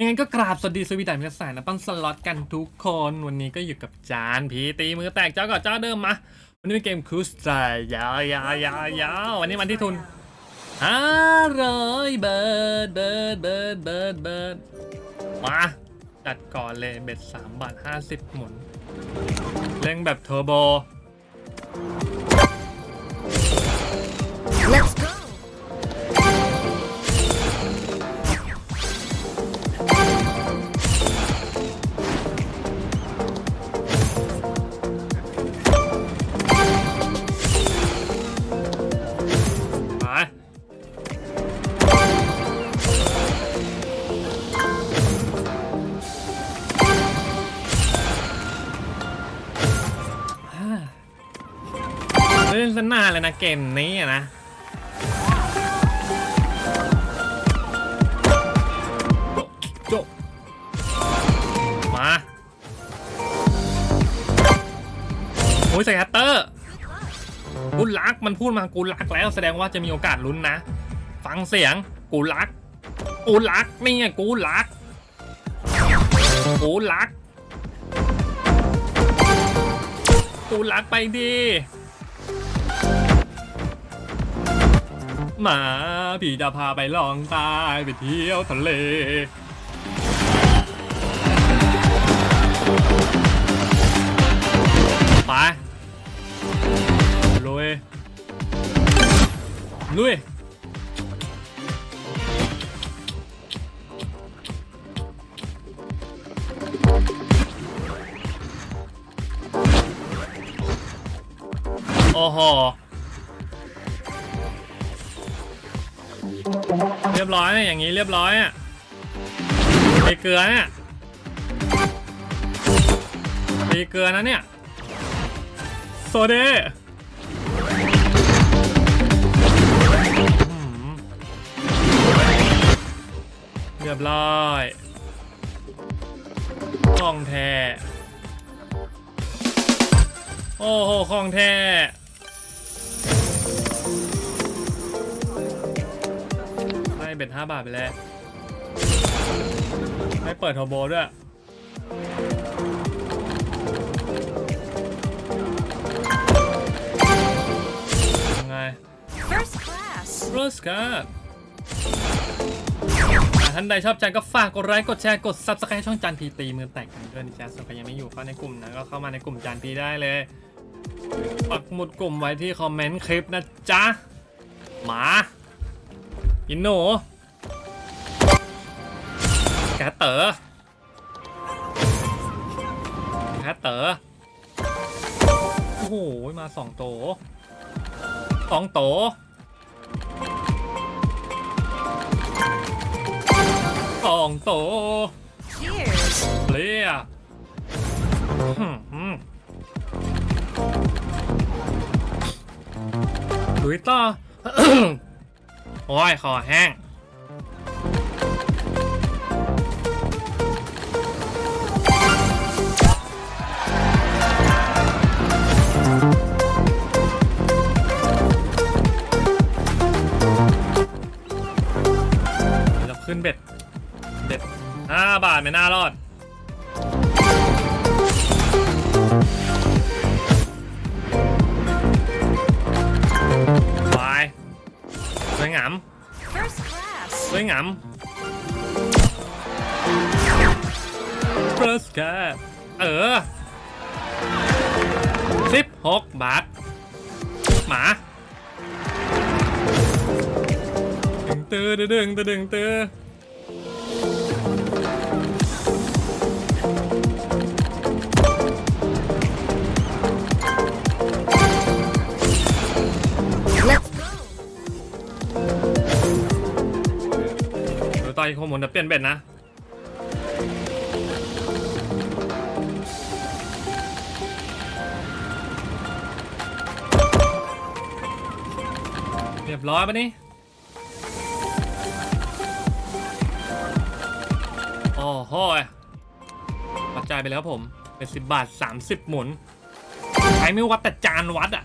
ยังไงก็กราบสวัสดีสวีดันมิตรสายนะปั้นสล็อตกันทุกคนวันนี้ก็อยู่กับจานผีตีมือแตกเจ้าก่อนเจ้าเดิมมาวันนี้เป็นเกมคูสไตยาวยาวยาวยาววันนี้วันที่ทุนห้าร้อยเบิร์ดเบิร์ดเบิร์ดเบิร์ดเบิร์ดมาจัดก่อนเลยเบ็ดสามบาทห้าสิบหมุนเล่งแบบเทอร์โบ เล่นสนานเลยนะเกมนี้อะนะจบมาโอ้ยใส่ฮัตเตอร์กูรักมันพูดมากูรักแล้วแสดงว่าจะมีโอกาสลุ้นนะ ฟังเสียงกูรัก กูรักนี่ไงกูรัก กูรัก กูรักไปดิ มาพี่จะพาไปลองใตายไปเที่ยวทะเล ไปลุยลุยโอ้โห บร้อยนะอย่างนี้เรียบร้อยอะตีเกลือเนี่ยตีเกลือนะเนี่ยโซเดอืมเรียบร้อยของแท้ โอ้โหของแท้ เบ็ดห้าบาทไปเลยให้เปิดโทโบด้วยยังไง First class. โรสครับท่านใดชอบจันก็ฝากกดไลค์กดแชร์กด subscribe ช่องจันพีตีมือแตกกันด้วยนะจ๊ะส่วนใครยังไม่อยู่เข้าในกลุ่มนะก็เข้ามาในกลุ่มจันพีได้เลยปักหมุดกลุ่มไว้ที่คอมเมนต์คลิปนะจ๊ะ หมา อินโนแกเต๋อแกเต๋อโอ้โหมาสองโตสองโตสองโตเลียอืมอืมลุยต่อ โอ้ยคอแห้ง เราขึ้นเบ็ด เบ็ดห้าบาทไม่น่ารอด วยงาม First class. สวยงามเฟิร์สแกเออสิบหกบาท หมาดึงตื้อดึงดึงดึงตื้อ ยวต่อยข้อมูลจะเปลี่ยนเบ็ดนะ เรียบร้อยปะนี่โอ้โหยปัจจัยไปแล้วผม เป็นสิบบาทสามสิบหมุน ใครไม่วัดแต่จานวัดอะ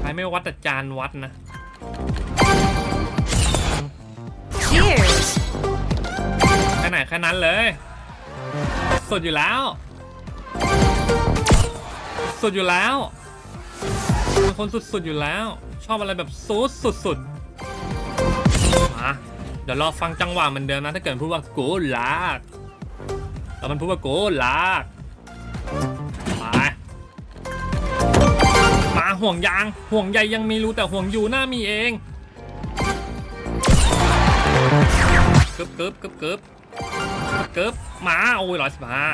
ใครไม่วัดแต่จานวัดนะ แค่นั้นเลย สุดอยู่แล้ว สุดอยู่แล้วเป็นคนสุดๆอยู่แล้ว ชอบอะไรแบบสุดสุดๆมาเดี๋ยวรอฟังจังหวะเหมือนเดิมนะถ้าเกิดพูดว่าโกลากแล้วมันพูดว่าโกลากไปมาห่วงยาง ห่วงใยยังมีรู้แต่ห่วงอยู่หน้ามีเองกึบกึบกึบกึบ เกึบมาโอ้ยร้อยสิบห้า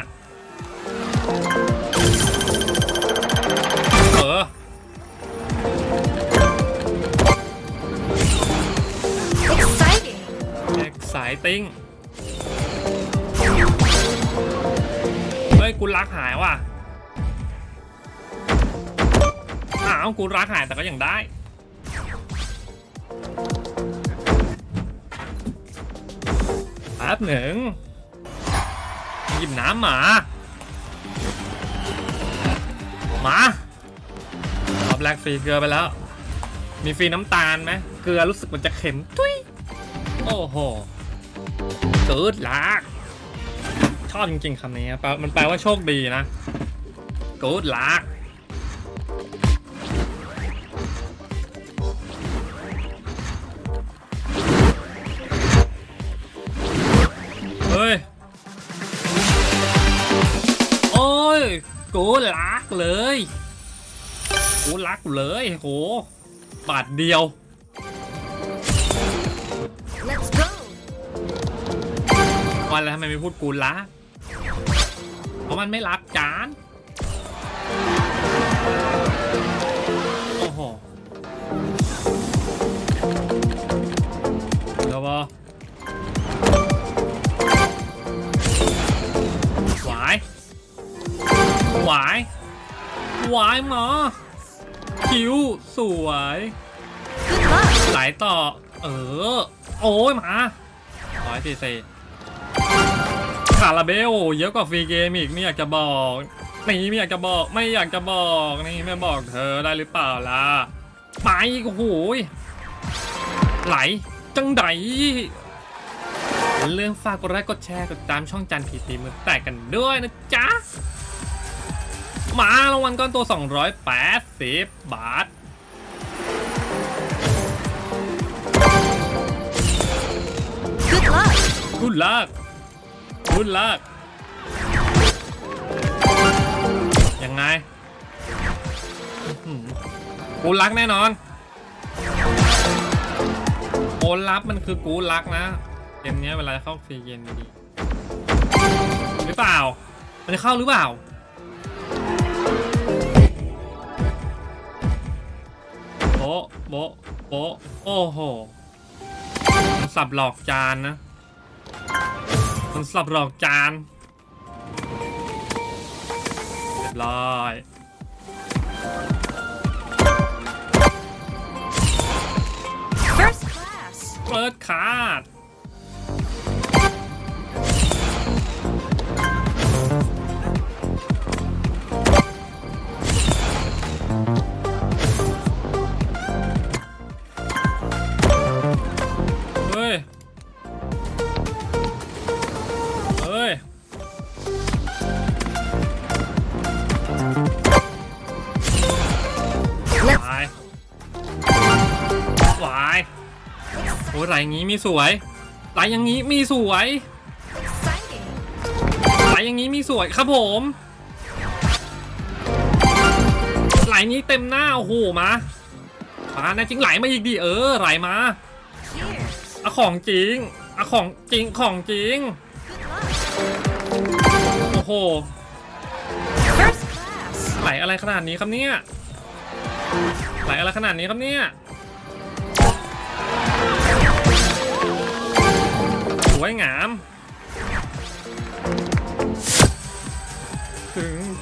เออแอกสายติ้งเฮ้ยกูรักหายว่ะอ้าวกูรักหายแต่ก็ยังได้แป๊บหนึ่ง หยิบน้ำหมา หมารอบแรกฟรีเกลือไปแล้ว มีฟรีน้ำตาลไหมเกลือรู้สึกมันจะเค็มทุยโอ้โหเกิดลักชอบจริงๆคำนี้มันแปลว่าโชคดีนะเกิ กูรักเลยกูรักเลยโหบาทเดียว Let's go. วันแล้วทำไมไม่พูดกูรักเพราะมันไม่รักจานโอ้โหเดี๋ยวบอาย หวายหมอ คิ้ว สวย ไหลต่อ เออ โอ้ยมาร้อยสี่สี่คาราเบล เยอะกว่าฟรีเกมอีกไม่อยากจะบอกนี่ไม่อยากจะบอกไม่อยากจะบอกนี่ไม่บอกเธอได้หรือเปล่าล่ะไปโอ้โหยไหลจังไดอย่าลืมฝากกดไลค์กดแชร์กดตามช่องจันผีตีมือแตกกันด้วยนะจ๊ะ มารางวัลก้อนตัว 280 บาท Good luck. รุ่นลากรุ่นลากยังไงอื้อหือกูรักแน่นอนโอนรับมันคือกูรักนะเกมเนี้ยเวลาเข้าฟรีเกมดีๆหรือเปล่า มันจะเข้าหรือเปล่า โบ๊ะโบ๊ะโบ๊ะโอ้โหมันสับหลอกจานนะ มันสับหลอกจานเรียบร้อย First class. เปิดคาร์ด อ้ไหลอย่างงี้มีสวยไหลอย่างงี้มีสวยไหลอย่างนี้มีสวยครับผมไหลนี้เต็มหน้าโอ้โหมามาแน่จริงไหลมาอีกดิเออไหลมาอะของจริงอะของจริงของจริงโอ้โหไหลอะไรขนาดนี้ครับเนี่ยไหลอะไรขนาดนี้ครับเนี่ย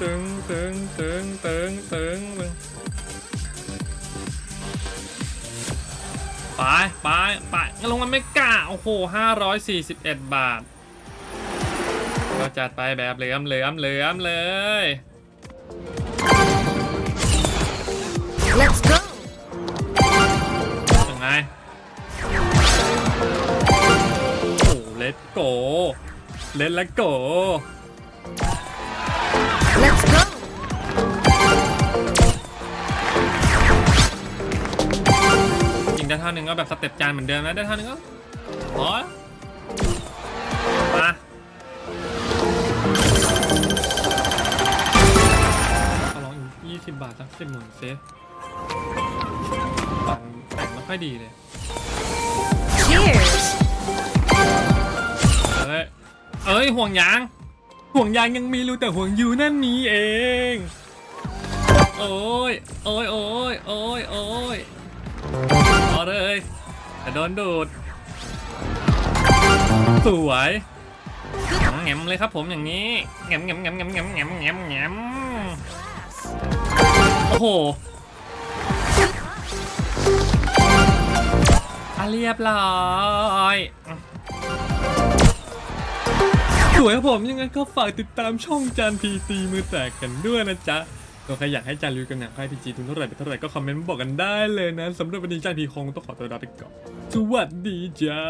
ตึงตึงตึงตึงตึงตึงไปไปไปลงมาไม่กล้าโอ้โห541บาท ก็จัดไปแบบเหลือมเหลือมเหลือมเลย Let's go. ยังไงโอ้เลตโกเล่นและโก Let's go. ยิงได้เท่านึงก็แบบสเต็ปจานเหมือนเดิมนะได้เท่านึงก็พอมาขอลองอีกยี่สิบบาทสักสิบหมื่นเซฟปังแต่งไม่ค่อยดีเลย Cheers. เอ้ย เอ้ยห่วงยาง ห่วงยางยังมีรูแต่ห่วงยูนั่นมีเอง โอ้ย โอ้ยโอ้ยโอ้ยโอ้ยเอาเลยแต่โดนดูด สวยแงมเลยครับผมอย่างนี้แงมแงมแงมแงมแงมแงมแงมแงมโอ้โหอะเรียบร้อย สวยครับผมยังไงก็ฝากติดตามช่องจานพีตีมือแตกกันด้วยนะจ๊ะก็ใครอยากให้จานรีวิวกันหนังใครพีจีทุนเท่าไหร่เป็นเท่าไหร่ก็คอมเมนต์มาบอกกันได้เลยนะสำหรับวันนี้จานพีคงต้องขอตัวลาไปก่อนสวัสดีจ้า